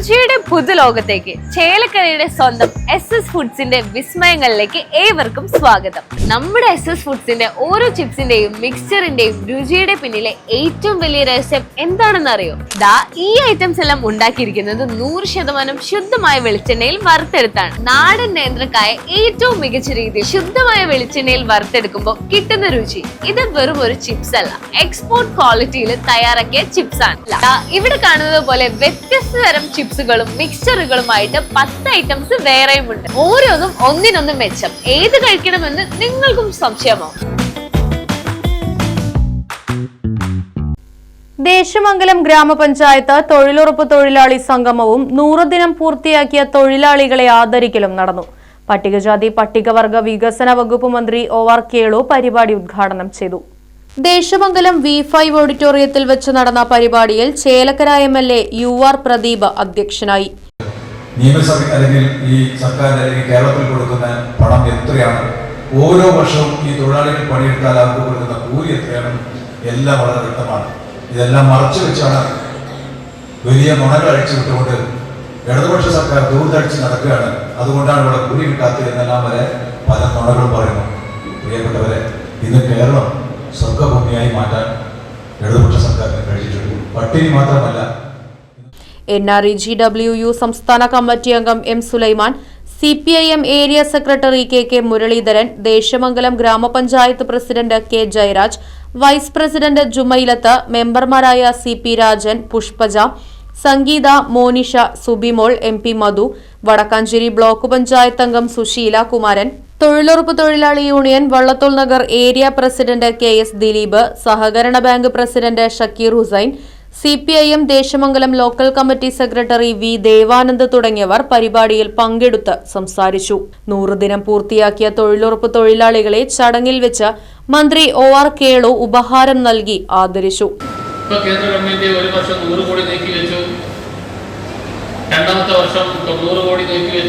രുചിയുടെ പുതുലോകത്തേക്ക്. ചേലക്കരയുടെ സ്വന്തം S S ഫുഡ്സിന്റെ വിസ്മയങ്ങളിലേക്ക് ഏവർക്കും സ്വാഗതം. നമ്മുടെ എസ് എസ് ഫുഡ്സിന്റെ ഓരോ ചിപ്സിന്റെയും മിക്സ്ചറിന്റെയും രുചിയുടെ പിന്നിലെ ഏറ്റവും വലിയ രഹസ്യം എന്താണെന്ന് അറിയോ ദാ ഈ ഐറ്റംസ് എല്ലാം ഉണ്ടാക്കിയിരിക്കുന്നത് നൂറ് ശതമാനം ശുദ്ധമായ വെളിച്ചെണ്ണയിൽ വറുത്തെടുത്താണ്. നാടൻ നേന്ത്രക്കായ ഏറ്റവും മികച്ച രീതിയിൽ ശുദ്ധമായ വെളിച്ചെണ്ണയിൽ വറുത്തെടുക്കുമ്പോൾ കിട്ടുന്ന രുചി. ഇത് വെറും ഒരു ചിപ്സ് അല്ല. എക്സ്പോർട്ട് ക്വാളിറ്റിയിൽ തയ്യാറാക്കിയ ചിപ്സ് ആണ് ഇവിടെ കാണുന്നത് പോലെ വ്യത്യസ്ത തരം ചിപ്സുകളും മിക്സ്ചറുകളുമായിട്ട് പത്ത് ഐറ്റംസ് വേറെയും ഉണ്ട്. ഓരോന്നും ഒന്നിനൊന്നും മെച്ചം. ഏത് കഴിക്കണമെന്ന് നിങ്ങൾക്കും സംശയമോ? ദേശമംഗലം ഗ്രാമപഞ്ചായത്ത് തൊഴിലുറപ്പ് തൊഴിലാളി സംഗമവും നൂറ് ദിനം പൂർത്തിയാക്കിയ തൊഴിലാളികളെ ആദരിക്കലും നടന്നു. പട്ടികജാതി പട്ടികവർഗ വികസന വകുപ്പ് മന്ത്രി ഒ ആർ കേളു പരിപാടി ഉദ്ഘാടനം ചെയ്തു. ദേശമംഗലം വി ഫൈവ് ഓഡിറ്റോറിയത്തിൽ വെച്ച് നടന്ന പരിപാടിയിൽ Chelakkara M L A U R Pradeep അധ്യക്ഷനായി. നിയമസഭ അല്ലെങ്കിൽ ഈ സർക്കാർ അല്ലെങ്കിൽ കേരളത്തിൽ കൊടുക്കുന്ന പണം എത്രയാണ്? ഓരോ വർഷവും ഈ തൊഴിലാളികൾ പണിയെടുത്താൽ അവർക്ക് കൊടുക്കുന്ന കൂലി എത്രയാണ് എല്ലാം വളരെ വ്യക്തമാണ്. ഇതെല്ലാം മറച്ചു വെച്ചാണ് വലിയ നുണകൾ അഴിച്ചു വിട്ടുകൊണ്ട് ഇടതുപക്ഷ സർക്കാർ ദൂർത്തടിച്ച് നടക്കുകയാണ്. അതുകൊണ്ടാണ് ഇവിടെ കൂലി കിട്ടാത്തത് എന്നെല്ലാം വരെ പല നുണകളും പറയുന്നു. പ്രിയപ്പെട്ടവരെ ഇന്ന് കേരളം സ്വർഗഭൂമിയായി മാറ്റാൻ ഇടതുപക്ഷ സർക്കാരിന് കഴിഞ്ഞിട്ടുണ്ട്. പട്ടിണി മാത്രമല്ല N R E G W U സംസ്ഥാന കമ്മിറ്റി അംഗം M Sulaiman C P I M area secretary K K Muraleedharan Desamangalam ഗ്രാമപഞ്ചായത്ത് president K Jayaraj vice president Jumailath മെമ്പർമാരായ C P Rajan Pushpaja Sangeetha Monisha Subimol M P Madhu Vadakkanchery block panchayat അംഗം സുശീല കുമാരൻ തൊഴിലുറപ്പ് തൊഴിലാളി union Vallathol Nagar area president K S Dileep സഹകരണ bank president Shakeer Hussain C P I M Desamangalam local committee secretary V Devanand തുടങ്ങിയവർ പരിപാടിയിൽ പങ്കെടുത്ത് സംസാരിച്ചു. നൂറ് ദിനം പൂർത്തിയാക്കിയ തൊഴിലുറപ്പ് തൊഴിലാളികളെ ചടങ്ങിൽ വെച്ച് മന്ത്രി ഒ ആർ കേളു ഉപഹാരം നൽകി ആദരിച്ചു. കേന്ദ്ര ഒരു വർഷം കോടി രണ്ടാമത്തെ വർഷം തൊണ്ണൂറ് കോടി നീക്കി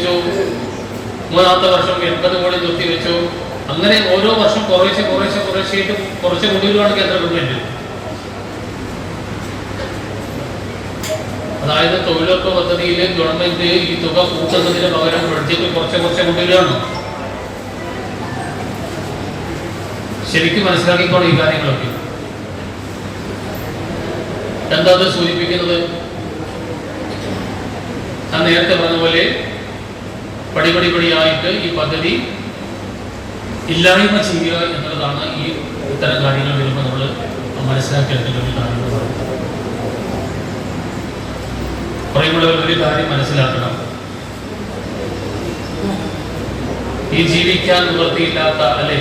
മൂന്നാമത്തെ വർഷം എൺപത് കോടി നിർത്തി വെച്ചു. അങ്ങനെ ഓരോ വർഷം കുറേശ്ശെ കുറേശ്ശെ കുറേശ്ശെയായിട്ട് കുറച്ച് കുടികളാണ് കേന്ദ്ര ഗവൺമെന്റ് അതായത് തൊഴിലുറപ്പ് പദ്ധതിയിൽ ഗവൺമെന്റ് ഈ തുക കൂട്ടുന്നതിന് പകരം ബഡ്ജറ്റ് കുറച്ച് കുറച്ച് കൊണ്ടുവരികയാണ് ശരിക്കും മനസ്സിലാക്കിക്കോണം ഈ കാര്യങ്ങളൊക്കെ. എന്താ അത് സൂചിപ്പിക്കുന്നത്? ഞാൻ നേരത്തെ പറഞ്ഞ പോലെ പടിപടി പടിയായിട്ട് ഈ പദ്ധതി ഇല്ലായ്മ ചെയ്യുക എന്നുള്ളതാണ് ഈ ഇത്തരം കാര്യങ്ങൾ വരുമ്പോൾ നമ്മൾ മനസ്സിലാക്കിയെടുക്കേണ്ട ഒരു പറയുമ്പോൾ ഒരു കാര്യം മനസ്സിലാക്കണം. ഈ ജീവിക്കാൻ നിവൃത്തിയില്ലാത്ത അല്ലെ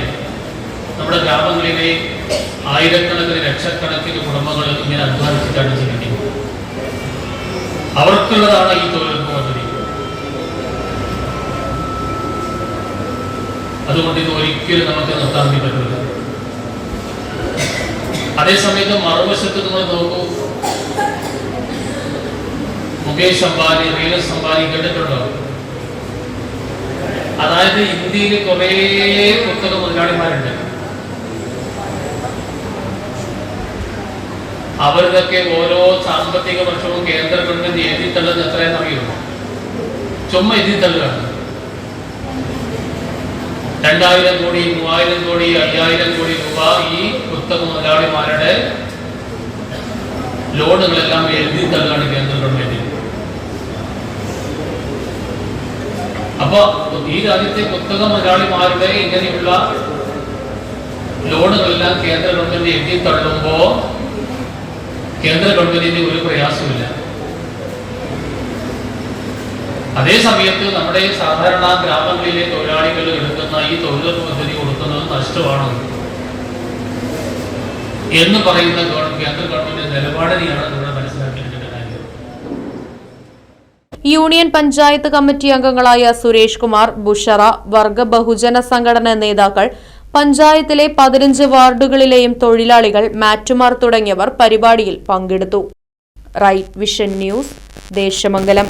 നമ്മുടെ ഗ്രാമങ്ങളിലെ ആയിരക്കണക്കിന് ലക്ഷക്കണക്കിന് കുടുംബങ്ങൾ ഇങ്ങനെ അധ്വാനിച്ചിട്ടാണ് ജീവിക്കുന്നത്. അവർക്കുള്ളതാണ് ഈ തൊഴിലുറപ്പ് പദ്ധതി ഇത് ഒരിക്കലും നമുക്ക് നിർത്താൻ പറ്റില്ല അതേസമയത്ത് മറുവശത്ത് നിങ്ങൾ നോക്കൂ. മുകേഷ് അംബാനി റീനസ് അംബാനി കേട്ടിട്ടുണ്ടോ? അതായത് ഇന്ത്യയിൽ കുറേ കുത്തക മുതലാളിമാരുണ്ട്. അവരിതൊക്കെ ഓരോ സാമ്പത്തിക വർഷവും കേന്ദ്ര ഗവൺമെന്റ് എഴുതി തള്ളുന്നത് എത്രയെന്ന് അറിയുമോ ചുമ്മാ എഴുതി തള്ളുകയാണ് രണ്ടായിരം കോടി മൂവായിരം കോടി അയ്യായിരം കോടി രൂപ ഈ കുത്തക മുതലാളിമാരുടെ ലോണുകളെല്ലാം എഴുതി തള്ളുകയാണ് കേന്ദ്ര ഗവൺമെന്റ്. അപ്പൊ ഈ രാജ്യത്തെ കുത്തക മുതലാളിമാരുടെ ഇങ്ങനെയുള്ള ലോണുകളെല്ലാം കേന്ദ്ര ഗവൺമെന്റ് എഴുതി തള്ളുമ്പോ കേന്ദ്ര ഗവൺമെന്റിന് ഒരു പ്രയാസമില്ല അതേ സമയത്ത് നമ്മുടെ സാധാരണ ഗ്രാമങ്ങളിലെ തൊഴിലാളികൾ എടുക്കുന്ന ഈ തൊഴിലുറപ്പ് പദ്ധതി കൊടുക്കുന്നത് നഷ്ടമാണ്. എന്ന് പറയുന്ന കേന്ദ്ര ഗവൺമെന്റ് നിലപാടിനെയാണ് ഇവിടെ മനസ്സിലാക്കേണ്ടത് യൂണിയൻ പഞ്ചായത്ത് കമ്മിറ്റി അംഗങ്ങളായ സുരേഷ് കുമാർ ബുഷറ വർഗ ബഹുജന സംഘടന നേതാക്കൾ പഞ്ചായത്തിലെ പതിനഞ്ച് വാർഡുകളിലെയും തൊഴിലാളികൾ മാറ്റുമാർ തുടങ്ങിയവർ പരിപാടിയിൽ പങ്കെടുത്തു. Right vision news Desamangalam.